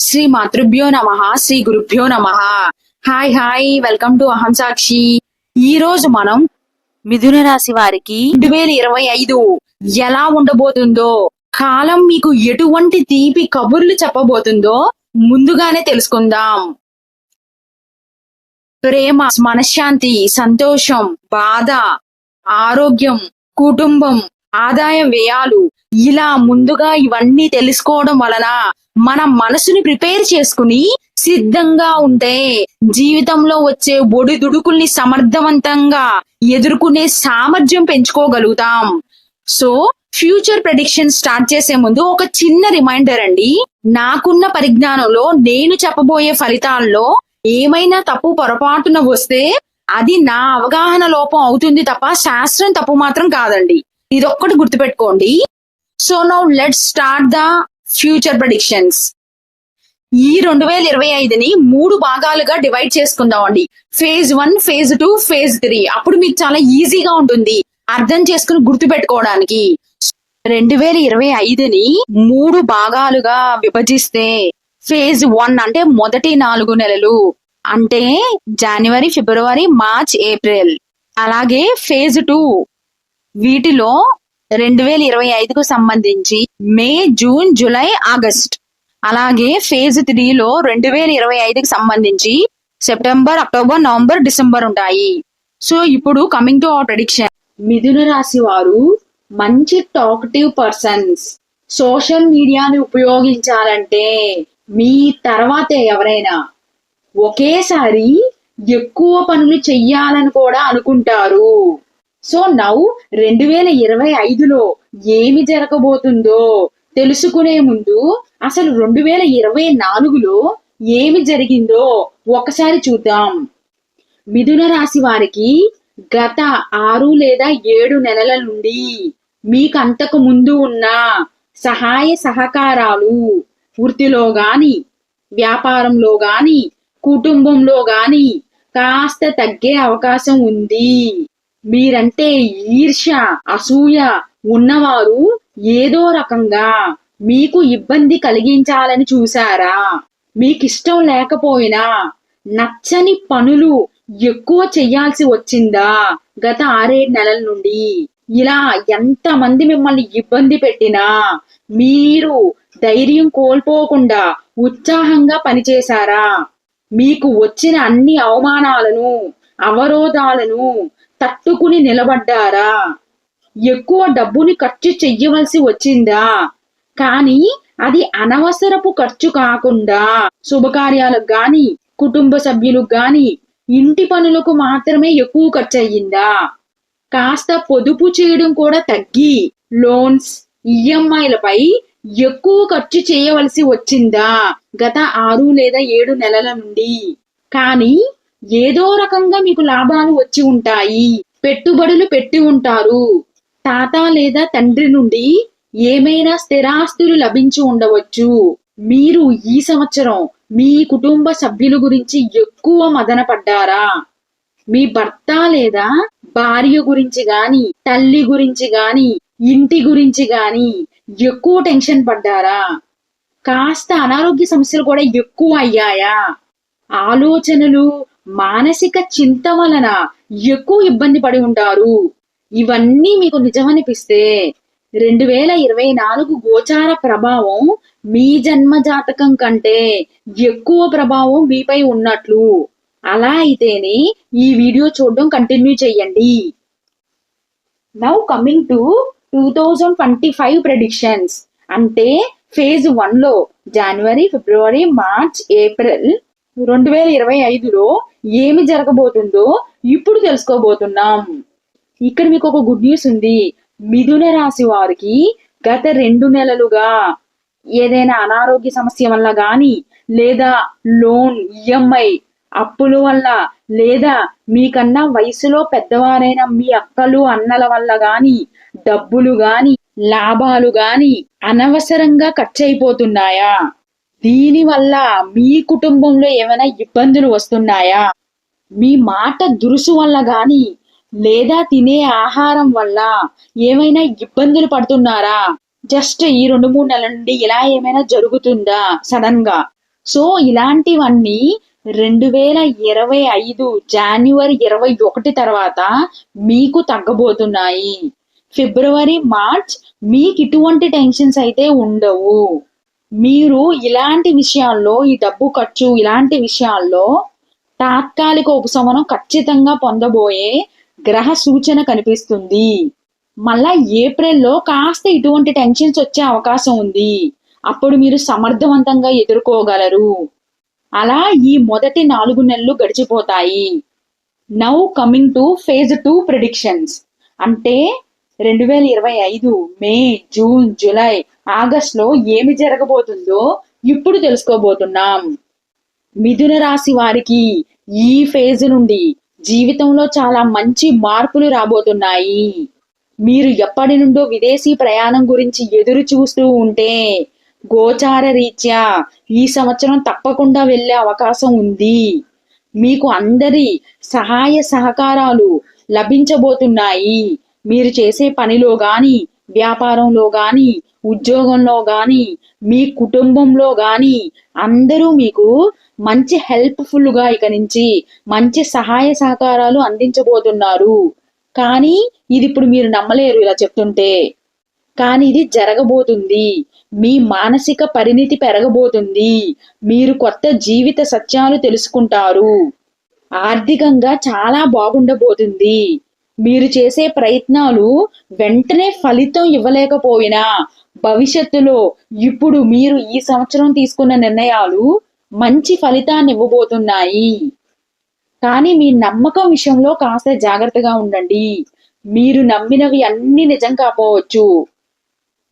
శ్రీ మాతృభ్యో నమ శ్రీ గురుభ్యో నమ. హాయ్ హాయ్ వెల్కమ్ టు అహం సాక్షి ఈ రోజు మనం మిథున రాశి వారికి రెండు వేల ఇరవై ఐదు ఎలా ఉండబోతుందో కాలం మీకు ఎటువంటి తీపి కబుర్లు చెప్పబోతుందో ముందుగానే తెలుసుకుందాం. ప్రేమ మనశ్శాంతి సంతోషం బాధ ఆరోగ్యం కుటుంబం ఆదాయ వ్యయాలు ఇలా ముందుగా ఇవన్నీ తెలుసుకోవడం వలన మన మనసుని ప్రిపేర్ చేసుకుని సిద్ధంగా ఉంటే జీవితంలో వచ్చే ఒడిదుడుకుల్ని సమర్థవంతంగా ఎదుర్కొనే సామర్థ్యం పెంచుకోగలుగుతాం. సో ఫ్యూచర్ ప్రెడిక్షన్ స్టార్ట్ చేసే ముందు ఒక చిన్న రిమైండర్ అండి. నాకున్న పరిజ్ఞానంలో నేను చెప్పబోయే ఫలితాల్లో ఏమైనా తప్పు పొరపాటున వస్తే అది నా అవగాహన లోపం అవుతుంది తప్ప శాస్త్రం తప్పు మాత్రం కాదండి. ఇదొక్కటి గుర్తుపెట్టుకోండి. So now let start the future predictions ఈ రెండు వేల ఇరవై ఐదుని మూడు భాగాలుగా డివైడ్ చేసుకుందాం అండి. Phase one phase two phase three అప్పుడు మీకు చాలా ఈజీగా ఉంటుంది. అర్థం చేసుకుని గుర్తు పెట్టుకోవడానికి రెండు వేల ఇరవై ఐదుని మూడు భాగాలుగా విభజిస్తే ఫేజ్ వన్ అంటే మొదటి నాలుగు నెలలు. అంటే జనవరి ఫిబ్రవరి మార్చ్ ఏప్రిల్ అలాగే ఫేజ్ టూ వీటిలో రెండు వేల ఇరవై ఐదుకు సంబంధించి మే జూన్ జూలై ఆగస్ట్. అలాగే ఫేజ్ త్రీలో రెండు వేల ఇరవై ఐదుకి సంబంధించి సెప్టెంబర్ అక్టోబర్ నవంబర్ డిసెంబర్ ఉంటాయి. సో ఇప్పుడు కమింగ్ టు అవర్ ప్రెడిక్షన్. మిథున రాశి వారు మంచి టాకటివ్ పర్సన్స్. సోషల్ మీడియాని ఉపయోగించాలంటే మీ తర్వాతే ఎవరైనా. ఒకేసారి ఎక్కువ పనులు చెయ్యాలని కూడా అనుకుంటారు. సో నౌ రెండు వేల ఇరవై ఐదులో ఏమి జరగబోతుందో తెలుసుకునే ముందు అసలు రెండు వేల ఇరవై నాలుగులో ఏమి జరిగిందో ఒకసారి చూద్దాం. మిథున రాశి వారికి గత ఆరు లేదా ఏడు నెలల నుండి మీకంతకు ముందు ఉన్న సహాయ సహకారాలు వృత్తిలో గాని వ్యాపారంలో గాని కుటుంబంలో గాని కాస్త తగ్గే అవకాశం ఉంది. మీరంటే ఈర్ష్య అసూయ ఉన్నవారు ఏదో రకంగా మీకు ఇబ్బంది కలిగించాలని చూసారా మీకిష్టం లేకపోయినా నచ్చని పనులు ఎక్కువ చెయ్యాల్సి వచ్చిందా గత ఆరేడు నెలల నుండి? ఇలా ఎంతమంది మిమ్మల్ని ఇబ్బంది పెట్టినా మీరు ధైర్యం కోల్పోకుండా ఉత్సాహంగా పనిచేశారా? మీకు వచ్చిన అన్ని అవమానాలను అవరోధాలను తట్టుకుని నిలబడ్డారా? ఎక్కువ డబ్బుని ఖర్చు చెయ్యవలసి వచ్చిందా? కానీ అది అనవసరపు ఖర్చు కాకుండా శుభకార్యాలకు గాని కుటుంబ సభ్యులకు గాని ఇంటి పనులకు మాత్రమే ఎక్కువ ఖర్చు అయ్యిందా కాస్త పొదుపు చేయడం కూడా తగ్గి లోన్స్ ఈఎంఐలపై ఎక్కువ ఖర్చు చేయవలసి వచ్చిందా? గత ఆరు లేదా ఏడు నెలల నుండి. కానీ ఏదో రకంగా మీకు లాభాలు వచ్చి ఉంటాయి. పెట్టుబడులు పెట్టి ఉంటారు. తాత లేదా తండ్రి నుండి ఏమైనా స్థిరాస్తులు లభించి ఉండవచ్చు. మీరు ఈ సంవత్సరం మీ కుటుంబ సభ్యుల గురించి ఎక్కువ మదన పడ్డారా మీ భర్త లేదా భార్య గురించి గాని తల్లి గురించి గాని ఇంటి గురించి గాని ఎక్కువ టెన్షన్ పడ్డారా? కాస్త అనారోగ్య సమస్యలు కూడా ఎక్కువ అయ్యాయా? ఆలోచనలు మానసిక చింత వలన ఎక్కువ ఇబ్బంది పడి ఉంటారు. ఇవన్నీ మీకు నిజమనిపిస్తే రెండు వేల ఇరవై నాలుగు గోచార ప్రభావం మీ జన్మ జాతకం కంటే ఎక్కువ ప్రభావం మీపై ఉన్నట్లు. అలా అయితేనే ఈ వీడియో చూడడం కంటిన్యూ చేయండి. Now coming to two thousand twenty five predictions అంటే ఫేజ్ వన్లో జనవరి ఫిబ్రవరి మార్చ్ ఏప్రిల్ రెండు వేల ఇరవై ఐదులో ఏమి జరగబోతుందో ఇప్పుడు తెలుసుకోబోతున్నాం. ఇక్కడ మీకు ఒక గుడ్ న్యూస్ ఉంది. మిథున రాశి వారికి గత రెండు నెలలుగా ఏదైనా అనారోగ్య సమస్య వల్ల గాని లేదా లోన్ ఈఎంఐ అప్పుల వల్ల లేదా మీకన్నా వయసులో పెద్దవారైన మీ అక్కలు అన్నల వల్ల గాని డబ్బులు గాని లాభాలు గాని అనవసరంగా ఖర్చు అయిపోతున్నాయా? దీని వల్ల మీ కుటుంబంలో ఏమైనా ఇబ్బందులు వస్తున్నాయా? మీ మాట దురుసు వల్ల గాని లేదా తినే ఆహారం వల్ల ఏమైనా ఇబ్బందులు పడుతున్నారా? జస్ట్ ఈ రెండు మూడు నెలల నుండి ఇలా ఏమైనా జరుగుతుందా సడన్గా సో ఇలాంటివన్నీ రెండు వేల ఇరవై ఐదు జనవరి ఇరవై ఒకటి తర్వాత మీకు తగ్గబోతున్నాయి. ఫిబ్రవరి మార్చ్ మీకు ఇటువంటి టెన్షన్స్ అయితే ఉండవు. మీరు ఇలాంటి విషయాల్లో ఈ డబ్బు ఖర్చు ఇలాంటి విషయాల్లో తాత్కాలిక ఉపశమనం ఖచ్చితంగా పొందబోయే గ్రహ సూచన కనిపిస్తుంది. మళ్ళా ఏప్రిల్లో కాస్త ఇటువంటి టెన్షన్స్ వచ్చే అవకాశం ఉంది. అప్పుడు మీరు సమర్థవంతంగా ఎదుర్కోగలరు. అలా ఈ మొదటి నాలుగు నెలలు గడిచిపోతాయి. Now coming to phase two predictions అంటే రెండు వేల ఇరవై ఐదు మే జూన్ జూలై ఆగస్ట్లో ఏమి జరగబోతుందో ఇప్పుడు తెలుసుకోబోతున్నాం. మిథున రాశి వారికి ఈ ఫేజ్ నుండి జీవితంలో చాలా మంచి మార్పులు రాబోతున్నాయి. మీరు ఎప్పటి నుండో విదేశీ ప్రయాణం గురించి ఎదురు చూస్తూ ఉంటే గోచార రీత్యా ఈ సంవత్సరం తప్పకుండా వెళ్ళే అవకాశం ఉంది. మీకు అందరి సహాయ సహకారాలు లభించబోతున్నాయి. మీరు చేసే పనిలో గాని వ్యాపారంలో గాని ఉద్యోగంలో గాని మీ కుటుంబంలో గాని అందరూ మీకు మంచి హెల్ప్ఫుల్గా ఇక నుంచి మంచి సహాయ సహకారాలు అందించబోతున్నారు. కానీ ఇది ఇప్పుడు మీరు నమ్మలేరు ఇలా చెప్తుంటే. కానీ ఇది జరగబోతుంది. మీ మానసిక పరిణితి పెరగబోతుంది. మీరు కొత్త జీవిత సత్యాలు తెలుసుకుంటారు. ఆర్థికంగా చాలా బాగుండబోతుంది. మీరు చేసే ప్రయత్నాలు వెంటనే ఫలితం ఇవ్వలేకపోయినా భవిష్యత్తులో ఇప్పుడు మీరు ఈ సంవత్సరం తీసుకున్న నిర్ణయాలు మంచి ఫలితాన్ని ఇవ్వబోతున్నాయి. కానీ మీ నమ్మకం విషయంలో కాస్త జాగ్రత్తగా ఉండండి. మీరు నమ్మినవి అన్ని నిజం కాపోవచ్చు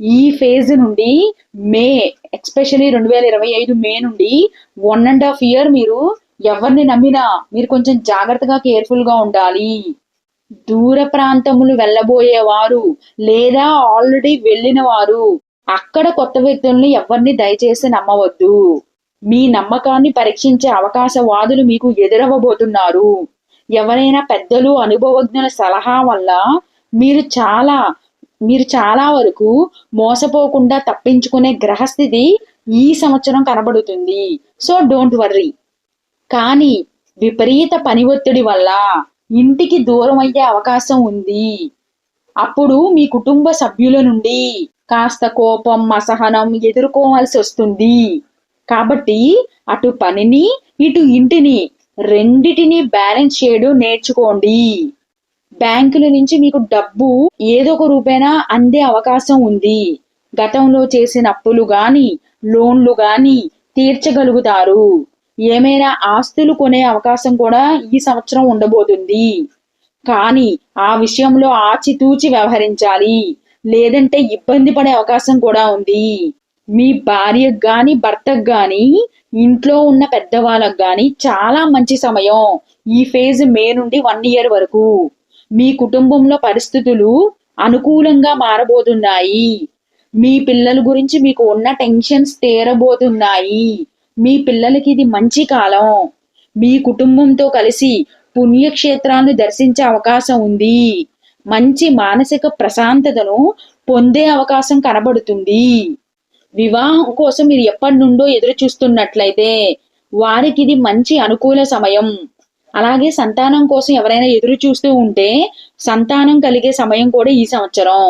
ఈ ఫేజ్ నుండి మే ఎక్స్పెషలీ రెండు వేల ఇరవై ఐదు మే నుండి వన్ అండ్ హాఫ్ ఇయర్ మీరు ఎవరిని నమ్మినా మీరు కొంచెం జాగ్రత్తగా కేర్ఫుల్గా ఉండాలి. దూర ప్రాంతములు వెళ్ళబోయేవారు లేదా ఆల్రెడీ వెళ్ళిన వారు అక్కడ కొత్త వ్యక్తుల్ని ఎవరిని దయచేసి నమ్మవద్దు. మీ నమ్మకాన్ని పరీక్షించే అవకాశవాదులు మీకు ఎదురవ్వబోతున్నారు. ఎవరైనా పెద్దలు అనుభవజ్ఞుల సలహా వల్ల మీరు చాలా మీరు చాలా వరకు మోసపోకుండా తప్పించుకునే గ్రహస్థితి ఈ సంవత్సరం కనబడుతుంది. So don't worry. కానీ విపరీత పని ఒత్తిడి వల్ల ఇంటికి దూరం అయ్యే అవకాశం ఉంది. అప్పుడు మీ కుటుంబ సభ్యుల నుండి కాస్త కోపం అసహనం ఎదుర్కోవాల్సి వస్తుంది. కాబట్టి అటు పనిని ఇటు ఇంటిని రెండిటిని బ్యాలెన్స్ చేయడం నేర్చుకోండి. బ్యాంకుల నుంచి మీకు డబ్బు ఏదో ఒక రూపేనా అందే అవకాశం ఉంది. గతంలో చేసిన అప్పులు గాని లోన్లు గాని తీర్చగలుగుతారు. ఏమైనా ఆస్తులు కొనే అవకాశం కూడా ఈ సంవత్సరం ఉండబోతుంది. కానీ ఆ విషయంలో ఆచితూచి వ్యవహరించాలి. లేదంటే ఇబ్బంది పడే అవకాశం కూడా ఉంది. మీ భార్యకు గాని భర్తకు గాని ఇంట్లో ఉన్న పెద్దవాళ్ళకు గాని చాలా మంచి సమయం. ఈ ఫేజ్ మే నుండి వన్ ఇయర్ వరకు. మీ కుటుంబంలో పరిస్థితులు అనుకూలంగా మారబోతున్నాయి. మీ పిల్లల గురించి మీకు ఉన్న టెన్షన్స్ తీరబోతున్నాయి. మీ పిల్లలకి ఇది మంచి కాలం. మీ కుటుంబంతో కలిసి పుణ్యక్షేత్రాలను దర్శించే అవకాశం ఉంది. మంచి మానసిక ప్రశాంతతను పొందే అవకాశం కనబడుతుంది. వివాహం కోసం మీరు ఎప్పటి నుండో ఎదురు చూస్తున్నట్లయితే వారికి ఇది మంచి అనుకూల సమయం. అలాగే సంతానం కోసం ఎవరైనా ఎదురు చూస్తూ ఉంటే సంతానం కలిగే సమయం కూడా ఈ సంవత్సరం.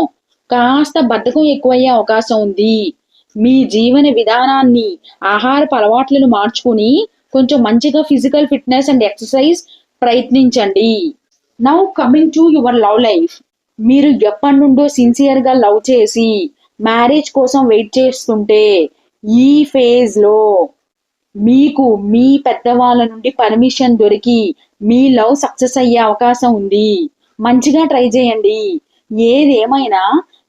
కాస్త బద్ధకం ఎక్కువయ్యే అవకాశం ఉంది. మీ జీవన విధానాన్ని ఆహారపు అలవాట్లను మార్చుకుని కొంచెం మంచిగా ఫిజికల్ ఫిట్నెస్ అండ్ ఎక్సర్సైజ్ ప్రయత్నించండి. Now coming to your love life మీరు ఎప్పటి నుండో సిన్సియర్గా లవ్ చేసి మ్యారేజ్ కోసం వెయిట్ చేస్తుంటే ఈ ఫేజ్లో మీకు మీ పెద్దవాళ్ళ నుండి పర్మిషన్ దొరికి మీ లవ్ సక్సెస్ అయ్యే అవకాశం ఉంది. మంచిగా ట్రై చేయండి. ఏదేమైనా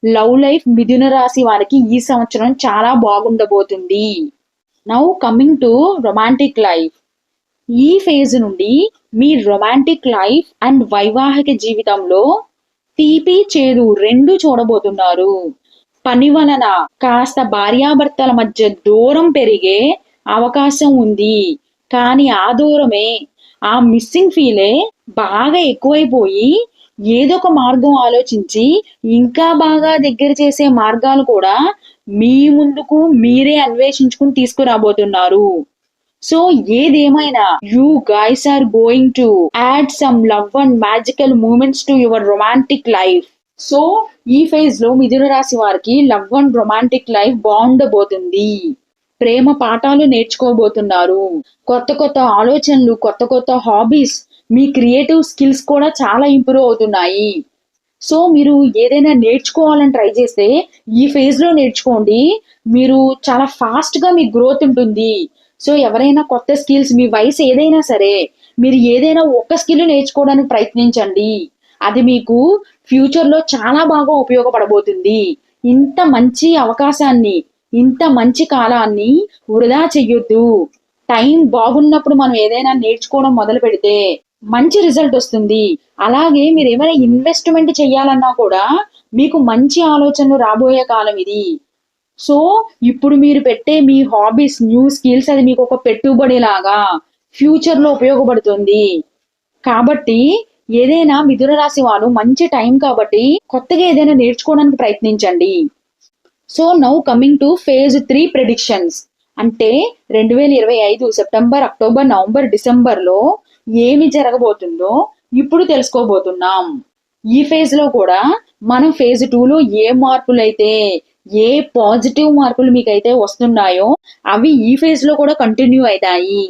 లవ్ లైఫ్ మిథున రాశి వారికి ఈ సంవత్సరం చాలా బాగుండబోతుంది. Now coming to romantic life ఈ ఫేజ్ నుండి మీ రొమాంటిక్ లైఫ్ అండ్ వైవాహిక జీవితంలో తీపి చేదు రెండు చూడబోతున్నారు. పని వలన కాస్త భార్యాభర్తల మధ్య దూరం పెరిగే అవకాశం ఉంది. కానీ ఆ దూరమే ఆ మిస్సింగ్ ఫీలే బాగా ఎక్కువైపోయి ఏదో ఒక మార్గం ఆలోచించి ఇంకా బాగా దగ్గర చేసే మార్గాలు కూడా మీ ముందుకు మీరే అన్వేషించుకుని తీసుకురాబోతున్నారు. సో ఏదేమైనా you guys are going to add some love and magical moments to your romantic life so ఈ ఫేజ్లో మిథున రాశి వారికి లవ్ అండ్ రొమాంటిక్ లైఫ్ బాగుండబోతుంది. ప్రేమ పాఠాలు నేర్చుకోబోతున్నారు. కొత్త కొత్త ఆలోచనలు కొత్త కొత్త హాబీస్ మీ క్రియేటివ్ స్కిల్స్ కూడా చాలా ఇంప్రూవ్ అవుతున్నాయి. సో మీరు ఏదైనా నేర్చుకోవాలని ట్రై చేస్తే ఈ ఫేజ్లో నేర్చుకోండి. మీరు చాలా ఫాస్ట్గా మీ గ్రోత్ ఉంటుంది. సో ఎవరైనా కొత్త స్కిల్స్ మీ వయసు ఏదైనా సరే మీరు ఏదైనా ఒక్క స్కిల్ నేర్చుకోవడానికి ప్రయత్నించండి. అది మీకు ఫ్యూచర్లో చాలా బాగా ఉపయోగపడబోతుంది. ఇంత మంచి అవకాశాన్ని ఇంత మంచి కాలాన్ని వృధా చెయ్యొద్దు. టైం బాగున్నప్పుడు మనం ఏదైనా నేర్చుకోవడం మొదలు పెడితే మంచి రిజల్ట్ వస్తుంది. అలాగే మీరు ఏమైనా ఇన్వెస్ట్మెంట్ చేయాలన్నా కూడా మీకు మంచి ఆలోచనలు రాబోయే కాలం ఇది. సో ఇప్పుడు మీరు పెట్టే మీ హాబీస్ న్యూ స్కిల్స్ అది మీకు ఒక పెట్టుబడి లాగా ఉపయోగపడుతుంది. కాబట్టి ఏదైనా మిథున రాశి వాళ్ళు మంచి టైం కాబట్టి కొత్తగా ఏదైనా నేర్చుకోవడానికి ప్రయత్నించండి. So now coming to phase three predictions అంటే రెండు వేల ఇరవై ఐదు సెప్టెంబర్ అక్టోబర్ నవంబర్ డిసెంబర్లో ఏమి జరగబోతుందో ఇప్పుడు తెలుసుకోబోతున్నాం. ఈ ఫేజ్లో కూడా మనం ఫేజ్లో ఏ మార్పులు అయితే ఏ పాజిటివ్ మార్పులు మీకైతే వస్తున్నాయో అవి ఈ ఫేజ్లో కూడా కంటిన్యూ అవుతాయి.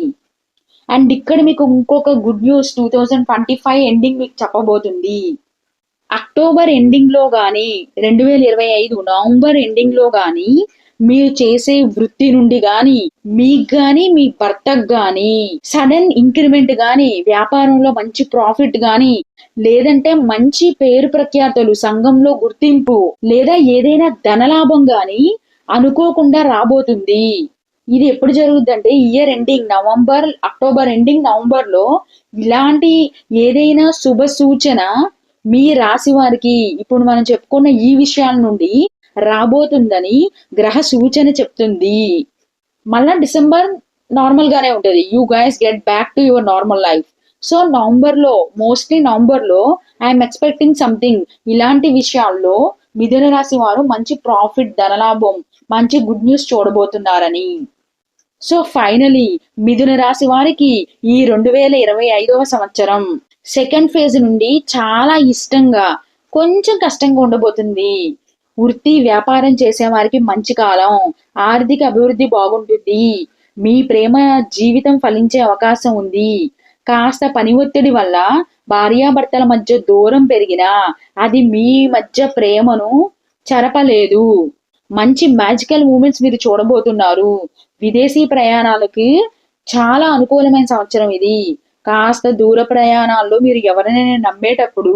అండ్ ఇక్కడ మీకు ఇంకొక good news two thousand twenty five ending మీకు చెప్పబోతుంది. అక్టోబర్ ఎండింగ్లో గాని రెండు వేల ఇరవై ఐదు నవంబర్ ఎండింగ్లో గాని మీరు చేసే వృత్తి నుండి గాని మీకు గాని మీ భర్తకు గాని సడన్ ఇంక్రిమెంట్ గాని వ్యాపారంలో మంచి ప్రాఫిట్ గాని లేదంటే మంచి పేరు ప్రఖ్యాతలు సంఘంలో గుర్తింపు లేదా ఏదైనా ధనలాభం గాని అనుకోకుండా రాబోతుంది. ఇది ఎప్పుడు జరుగుద్దంటే year ending November October ending నవంబర్లో ఇలాంటి ఏదైనా శుభ సూచన మీ రాశి వారికి ఇప్పుడు మనం చెప్పుకున్న ఈ విషయాల నుండి రాబోతుందని గ్రహ సూచన చెప్తుంది. మళ్ళా డిసెంబర్ నార్మల్ గానే ఉంటుంది. You guys get back to your normal life so నవంబర్లో మోస్ట్లీ నవంబర్లో ఐఎమ్ ఎక్స్పెక్టింగ్ సంథింగ్ ఇలాంటి విషయాల్లో మిథున రాశి వారు మంచి ప్రాఫిట్ ధనలాభం మంచి గుడ్ న్యూస్ చూడబోతున్నారని. సో ఫైనలీ మిథున రాశి వారికి ఈ రెండు వేల ఇరవై ఐదవ సంవత్సరం సెకండ్ ఫేజ్ నుండి చాలా ఇష్టంగా కొంచెం కష్టంగా ఉండబోతుంది. వృత్తి వ్యాపారం చేసేవారికి మంచి కాలం. ఆర్థిక అభివృద్ధి బాగుంటుంది. మీ ప్రేమ జీవితం ఫలించే అవకాశం ఉంది. కాస్త పని ఒత్తిడి వల్ల భార్యాభర్తల మధ్య దూరం పెరిగినా అది మీ మధ్య ప్రేమను చెరపలేదు. మంచి మ్యాజికల్ మూమెంట్స్ మీరు చూడబోతున్నారు. విదేశీ ప్రయాణాలకి చాలా అనుకూలమైన సంవత్సరం ఇది. కాస్త దూర ప్రయాణాల్లో మీరు ఎవరినైనా నమ్మేటప్పుడు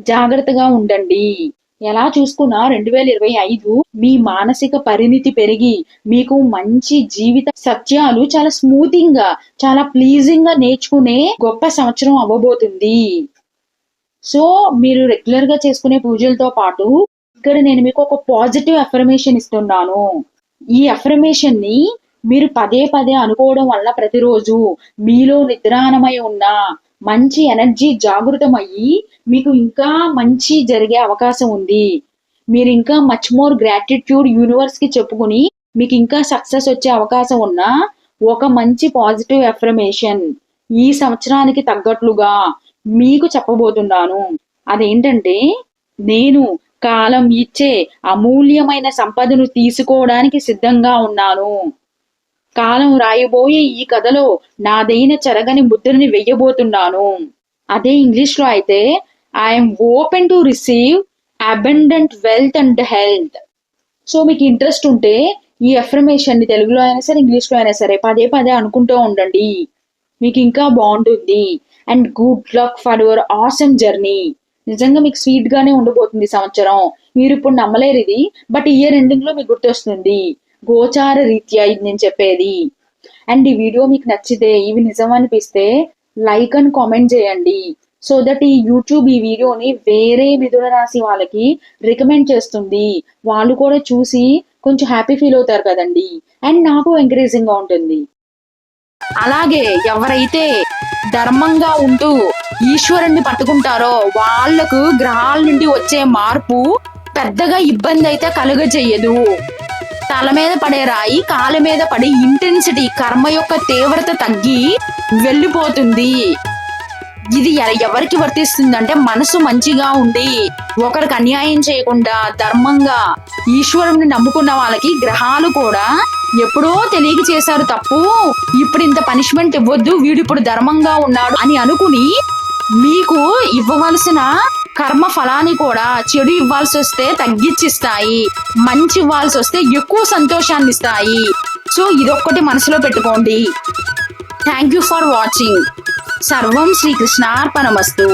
జాగ్రత్తగా ఉండండి. ఎలా చూసుకున్నా రెండు వేల ఇరవై ఐదు మీ మానసిక పరిణితి పెరిగి మీకు మంచి జీవిత సత్యాలు చాలా స్మూతింగ్గా చాలా ప్లీజింగ్గా నేర్చుకునే గొప్ప సంవత్సరం అవ్వబోతుంది. సో మీరు రెగ్యులర్గా చేసుకునే పూజలతో పాటు ఇక్కడ నేను మీకు ఒక పాజిటివ్ అఫర్మేషన్ ఇస్తున్నాను. ఈ అఫర్మేషన్ని మీరు పదే పదే అనుకోవడం వల్ల ప్రతిరోజు మీలో నిద్రాణమై ఉన్న మంచి ఎనర్జీ జాగృతం అయ్యి మీకు ఇంకా మంచి జరిగే అవకాశం ఉంది. మీరు ఇంకా మచ్ మోర్ గ్రాటిట్యూడ్ యూనివర్స్కి చెప్పుకుని మీకు ఇంకా సక్సెస్ వచ్చే అవకాశం ఉన్న ఒక మంచి పాజిటివ్ ఎఫర్మేషన్ ఈ సంవత్సరానికి తగ్గట్లుగా మీకు చెప్పబోతున్నాను. అదేంటంటే నేను కాలం ఇచ్చే అమూల్యమైన సంపదను తీసుకోవడానికి సిద్ధంగా ఉన్నాను. కాలం రాయబోయే ఈ కథలో నాదైన చెరగని ముద్రని వెయ్యబోతున్నాను. అదే ఇంగ్లీష్లో అయితే I'm open to receive abundant wealth and health so మీకు ఇంట్రెస్ట్ ఉంటే ఈ ఎఫర్మేషన్ని తెలుగులో అయినా సరే ఇంగ్లీష్లో అయినా సరే పదే పదే అనుకుంటూ ఉండండి. మీకు ఇంకా బాగుంటుంది. And good luck for your awesome journey నిజంగా మీకు స్వీట్గానే ఉండబోతుంది సంవత్సరం. మీరు ఇప్పుడు నమ్మలేరు ఇది బట్ ఇయర్ ఎండింగ్లో మీకు గుర్తొస్తుంది. గోచార రీత్యా ఇది నేను చెప్పేది. అండ్ ఈ వీడియో మీకు నచ్చితే ఇవి నిజం అనిపిస్తే లైక్ అండ్ కామెంట్ చేయండి. సో దట్ ఈ యూట్యూబ్ ఈ వీడియోని వేరే మిథున రాశి వాళ్ళకి రికమెండ్ చేస్తుంది. వాళ్ళు కూడా చూసి కొంచెం హ్యాపీ ఫీల్ అవుతారు కదండి. అండ్ నాకు ఎంకరేజింగ్గా ఉంటుంది. అలాగే ఎవరైతే ధర్మంగా ఉంటూ ఈశ్వరుణ్ణి పట్టుకుంటారో వాళ్ళకు గ్రహాల నుండి వచ్చే మార్పు పెద్దగా ఇబ్బంది అయితే కలుగజేయదు. తల మీద పడే రాయి కాళ్ళ మీద పడే ఇంటెన్సిటీ కర్మ యొక్క తీవ్రత తగ్గి వెళ్ళిపోతుంది. ఇది ఎవరికి ఎవరికి వర్తిస్తుందంటే మనసు మంచిగా ఉండి ఒకరికి అన్యాయం చేయకుండా ధర్మంగా ఈశ్వరుని నమ్ముకున్న వాళ్ళకి గ్రహాలు కూడా ఎప్పుడో తెలియక చేశారు తప్పు. ఇప్పుడు ఇంత పనిష్మెంట్ ఇవ్వద్దు వీడు ఇప్పుడు ధర్మంగా ఉన్నాడు అని అనుకుని మీకు ఇవ్వవలసిన కర్మ ఫలాన్ని కూడా చెడు ఇవ్వాల్సి వస్తే తగ్గించిస్తాయి మంచి ఇవ్వాల్సి వస్తే ఎక్కువ సంతోషాన్ని ఇస్తాయి. సో ఇదొక్కటి మనసులో పెట్టుకోండి. థ్యాంక్ యూ ఫర్ వాచింగ్ సర్వం శ్రీకృష్ణార్పణమస్తు